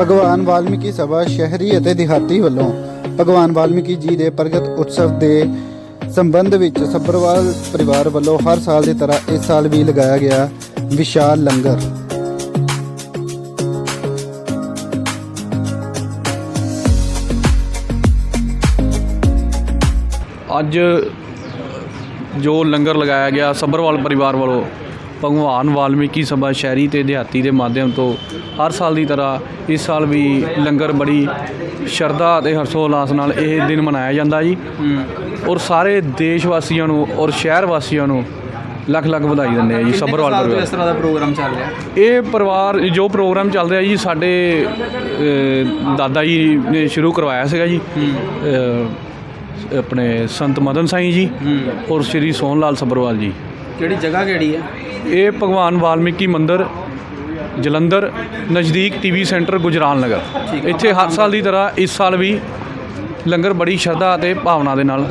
ਭਗਵਾਨ ਵਾਲਮੀਕੀ ਸਭਾ ਸ਼ਹਿਰੀ ਅਤੇ ਦਿਹਾਤੀ ਵੱਲੋਂ ਭਗਵਾਨ ਵਾਲਮੀਕੀ ਜੀ ਦੇ ਪ੍ਰਗਟ ਉਤਸਵ ਦੇ ਸੰਬੰਧ ਵਿੱਚ ਸੱਭਰਵਾਲ ਪਰਿਵਾਰ ਵੱਲੋਂ ਹਰ ਸਾਲ ਦੀ ਤਰ੍ਹਾਂ ਇਸ ਸਾਲ ਵੀ ਲਗਾਇਆ ਗਿਆ ਵਿਸ਼ਾਲ ਲੰਗਰ। ਅੱਜ ਜੋ ਲੰਗਰ ਲਗਾਇਆ ਗਿਆ ਸੱਭਰਵਾਲ ਪਰਿਵਾਰ ਵੱਲੋਂ ਭਗਵਾਨ ਵਾਲਮੀਕੀ ਸਭਾ ਸ਼ਹਿਰੀ ਤੇ ਦਿਹਾਤੀ ਦੇ ਮਾਧਿਅਮ ਤੋਂ ਹਰ ਸਾਲ ਦੀ ਤਰ੍ਹਾਂ ਇਸ ਸਾਲ ਵੀ ਲੰਗਰ ਬੜੀ ਸ਼ਰਧਾ ਅਤੇ ਹਰਸ਼ੋਲਾਸ ਨਾਲ ਇਹ ਦਿਨ ਮਨਾਇਆ ਜਾਂਦਾ ਜੀ। ਔਰ ਸਾਰੇ ਦੇਸ਼ ਵਾਸੀਆਂ ਨੂੰ ਔਰ ਸ਼ਹਿਰ ਵਾਸੀਆਂ ਨੂੰ ਲੱਖ ਲੱਖ ਵਧਾਈ ਦਿੰਦੇ ਆ ਜੀ ਸੱਭਰਵਾਲ ਸਾਲ ਤੋਂ ਪਰਿਵਾਰ ਇਸ ਤਰ੍ਹਾਂ ਦਾ ਪ੍ਰੋਗਰਾਮ ਚੱਲ ਰਿਹਾ? ਇਹ ਪਰਿਵਾਰ ਜੋ ਪ੍ਰੋਗਰਾਮ ਚੱਲ ਰਿਹਾ ਜੀ ਸਾਡੇ ਦਾਦਾ ਜੀ ਨੇ ਸ਼ੁਰੂ ਕਰਵਾਇਆ ਸੀਗਾ ਜੀ। ਆਪਣੇ ਸੰਤ ਮਦਨ ਸਾਈਂ ਜੀ ਔਰ ਸ੍ਰੀ ਸੋਹਣ ਲਾਲ ਸੱਭਰਵਾਲ ਜੀ। ਕਿਹੜੀ ਜਗ੍ਹਾ ਕਿਹੜੀ ਹੈ? ਇਹ ਭਗਵਾਨ ਵਾਲਮੀਕੀ ਮੰਦਿਰ ਜਲੰਧਰ ਨਜ਼ਦੀਕ ਟੀਵੀ ਸੈਂਟਰ ਗੁਜਰਾਲ ਨਗਰ। ਇੱਥੇ ਹਰ ਸਾਲ ਦੀ ਤਰ੍ਹਾਂ ਇਸ ਸਾਲ ਵੀ ਲੰਗਰ ਬੜੀ ਸ਼ਰਧਾ ਅਤੇ ਭਾਵਨਾ ਦੇ ਨਾਲ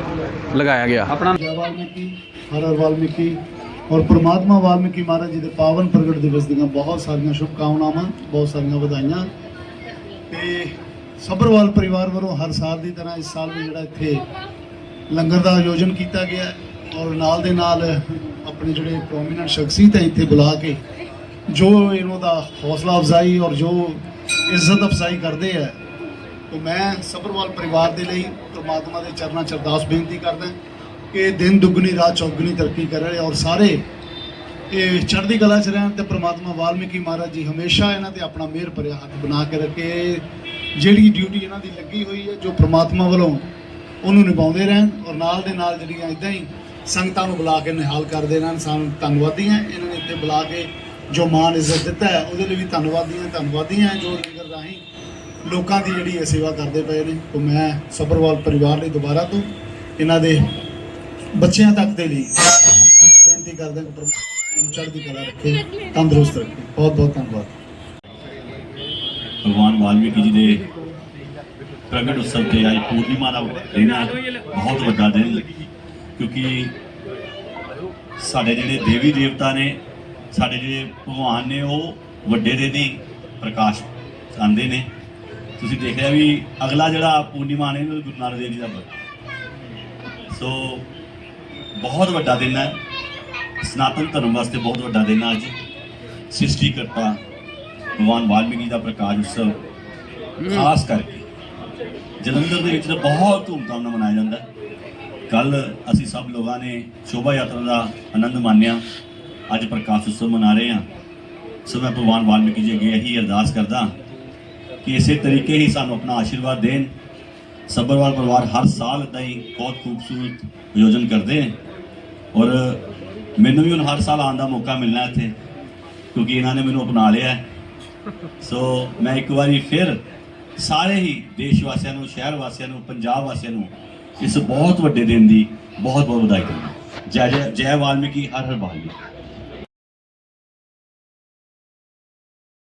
ਲਗਾਇਆ ਗਿਆ। ਆਪਣਾ ਵਾਲਮੀਕੀ ਹਰ ਹਰ ਵਾਲਮੀਕੀ ਔਰ ਪ੍ਰਮਾਤਮਾ ਵਾਲਮੀਕੀ ਮਹਾਰਾਜ ਜੀ ਦੇ ਪਾਵਨ ਪ੍ਰਗਟ ਦਿਵਸ ਦੀਆਂ ਬਹੁਤ ਸਾਰੀਆਂ ਸ਼ੁਭਕਾਮਨਾਵਾਂ ਬਹੁਤ ਸਾਰੀਆਂ ਵਧਾਈਆਂ। ਤੇ ਸਬਰਵਾਲ ਪਰਿਵਾਰ ਵੱਲੋਂ ਹਰ ਸਾਲ ਦੀ ਤਰ੍ਹਾਂ ਇਸ ਸਾਲ ਵੀ ਜਿਹੜਾ ਇੱਥੇ ਲੰਗਰ ਦਾ ਆਯੋਜਨ ਕੀਤਾ ਗਿਆ ਔਰ ਨਾਲ ਦੇ ਨਾਲ ਆਪਣੇ ਜਿਹੜੇ ਪ੍ਰੋਮੀਨੈਂਟ ਸ਼ਖਸੀਅਤ ਹੈ ਇੱਥੇ ਬੁਲਾ ਕੇ, ਜੋ ਇਹਨਾਂ ਦਾ ਹੌਸਲਾ ਅਫਜ਼ਾਈ ਔਰ ਜੋ ਇੱਜ਼ਤ ਅਫਜ਼ਾਈ ਕਰਦੇ ਆ ਤੇ ਮੈਂ ਸਬਰਵਾਲ ਪਰਿਵਾਰ ਦੇ ਲਈ ਪ੍ਰਮਾਤਮਾ ਦੇ ਚਰਨਾਂ 'ਚ ਅਰਦਾਸ ਬੇਨਤੀ ਕਰਦਾ ਕਿ ਦਿਨ ਦੁੱਗਣੀ, ਰਾਤ ਚੌਗਣੀ ਤਰੱਕੀ ਕਰੇ ਔਰ ਸਾਰੇ ਇਹ ਚੜ੍ਹਦੀ ਕਲਾ 'ਚ ਰਹਿਣ ਤੇ ਪ੍ਰਮਾਤਮਾ ਵਾਲਮੀਕੀ ਮਹਾਰਾਜ ਜੀ ਹਮੇਸ਼ਾ ਇਹਨਾਂ ਤੇ ਆਪਣਾ ਮਿਹਰ ਭਰਿਆ ਹੱਥ ਬਣਾ ਕੇ ਰੱਖੇ। ਜਿਹੜੀ ਡਿਊਟੀ ਇਹਨਾਂ ਦੀ ਲੱਗੀ ਹੋਈ ਹੈ, ਜੋ ਪ੍ਰਮਾਤਮਾ ਵੱਲੋਂ ਉਹਨੂੰ ਨਿਭਾਉਂਦੇ ਰਹਿਣ ਔਰ ਨਾਲ ਦੇ ਨਾਲ ਜਿਹੜੀਆਂ ਇਦਾਂ ਹੀ ਸੰਗਤਾਂ ਨੂੰ ਬੁਲਾ ਕੇ ਨਿਹਾਲ ਕਰਦੇ ਰਹਿਣ, ਸਾਨੂੰ ਧੰਨਵਾਦੀ ਹਾਂ। ਇਹਨਾਂ ਨੇ ਇੱਥੇ ਬੁਲਾ ਕੇ ਜੋ ਮਾਣ ਇੱਜ਼ਤ ਦਿੱਤਾ ਹੈ, ਉਹਦੇ ਲਈ ਵੀ ਧੰਨਵਾਦੀ ਹਾਂ ਧੰਨਵਾਦੀ ਹਾਂ ਜੋ ਲੰਗਰ ਰਾਹੀਂ ਲੋਕਾਂ ਦੀ ਜਿਹੜੀ ਇਹ ਸੇਵਾ ਕਰਦੇ ਪਏ ਨੇ। ਉਹ ਮੈਂ ਸਬਰਵਾਲ ਪਰਿਵਾਰ ਲਈ ਦੁਬਾਰਾ ਤੋਂ ਇਹਨਾਂ ਦੇ ਬੱਚਿਆਂ ਤੱਕ ਦੇ ਲਈ ਬੇਨਤੀ ਕਰਦਾ ਕਿ ਪ੍ਰਮਾਤਮਾ ਚੜ੍ਹਦੀ ਕਲਾ ਰੱਖੇ, ਤੰਦਰੁਸਤ ਰੱਖੇ। ਬਹੁਤ ਬਹੁਤ ਧੰਨਵਾਦ। ਭਗਵਾਨ ਵਾਲਮੀਕੀ ਜੀ ਦੇ ਪ੍ਰਗਟ ਉਤਸਵ ਤੇ ਅੱਜ ਪੂਰਨਿਮਾ ਦਾ ਦਿਨ ਹੈ ਬਹੁਤ ਵੱਡਾ ਦਿਨ। ਕਿਉਂਕਿ ਸਾਡੇ ਜਿਹੜੇ ਦੇਵੀ ਦੇਵਤਾ ਨੇ ਸਾਡੇ ਜਿਹੜੇ ਭਗਵਾਨ ਨੇ ਉਹ ਵੱਡੇ ਦਿਨ ਹੀ ਪ੍ਰਕਾਸ਼ ਆਉਂਦੇ ਨੇ। ਤੁਸੀਂ ਦੇਖਿਆ ਵੀ ਅਗਲਾ ਜਿਹੜਾ ਪੂਰਨਿਮਾ ਨੇ ਉਹ ਗੁਰੂ ਨਾਨਕ ਦੇਵ ਜੀ ਦਾ ਵਰਤ ਸੋ ਬਹੁਤ ਵੱਡਾ ਦਿਨ ਹੈ। ਸਨਾਤਨ ਧਰਮ ਵਾਸਤੇ ਬਹੁਤ ਵੱਡਾ ਦਿਨ ਹੈ ਅੱਜ। ਸ੍ਰਿਸ਼ਟੀ ਕਰਤਾ ਭਗਵਾਨ ਵਾਲਮੀਕੀ ਦਾ ਪ੍ਰਕਾਸ਼ ਉਤਸਵ। ਖਾਸ ਕਰਕੇ ਜਲੰਧਰ ਦੇ ਵਿੱਚ ਤਾਂ ਬਹੁਤ ਧੂਮਧਾਮ ਨਾਲ ਮਨਾਇਆ ਜਾਂਦਾ। ਕੱਲ ਅਸੀਂ ਸਭ ਲੋਕਾਂ ਨੇ ਸ਼ੋਭਾ ਯਾਤਰਾ ਦਾ ਆਨੰਦ ਮਾਣਿਆ। ਅੱਜ ਪ੍ਰਕਾਸ਼ ਉਤਸਵ ਮਨਾ ਰਹੇ ਹਾਂ। ਸੋ ਮੈਂ ਭਗਵਾਨ ਵਾਲਮੀਕੀ ਜੀ ਅੱਗੇ ਇਹੀ ਅਰਦਾਸ ਕਰਦਾ ਕਿ ਇਸੇ ਤਰੀਕੇ ਹੀ ਸਾਨੂੰ ਆਪਣਾ ਆਸ਼ੀਰਵਾਦ ਦੇਣ। ਸੱਭਰਵਾਲ ਪਰਿਵਾਰ ਹਰ ਸਾਲ ਇਦਾਂ ਹੀ ਬਹੁਤ ਖੂਬਸੂਰਤ ਆਯੋਜਨ ਕਰਦੇ ਹੈ ਔਰ ਮੈਨੂੰ ਵੀ ਹੁਣ ਹਰ ਸਾਲ ਆਉਣ ਦਾ ਮੌਕਾ ਮਿਲਣਾ ਇੱਥੇ, ਕਿਉਂਕਿ ਇਹਨਾਂ ਨੇ ਮੈਨੂੰ ਅਪਣਾ ਲਿਆ ਸੋ ਮੈਂ ਇੱਕ ਵਾਰੀ ਫਿਰ ਸਾਰੇ ਹੀ ਦੇਸ਼ ਵਾਸੀਆਂ ਨੂੰ, ਸ਼ਹਿਰ ਵਾਸੀਆਂ ਨੂੰ, ਪੰਜਾਬ ਵਾਸੀਆਂ ਨੂੰ ਇਸ ਬਹੁਤ ਵੱਡੇ ਦਿਨ ਦੀ ਬਹੁਤ ਬਹੁਤ ਵਧਾਈ ਦਿੰਦਾ ਜੈ ਜੈ ਜੈ ਵਾਲਮੀਕੀ ਹਰ ਹਰ ਵਾਲਮੀਕੀ।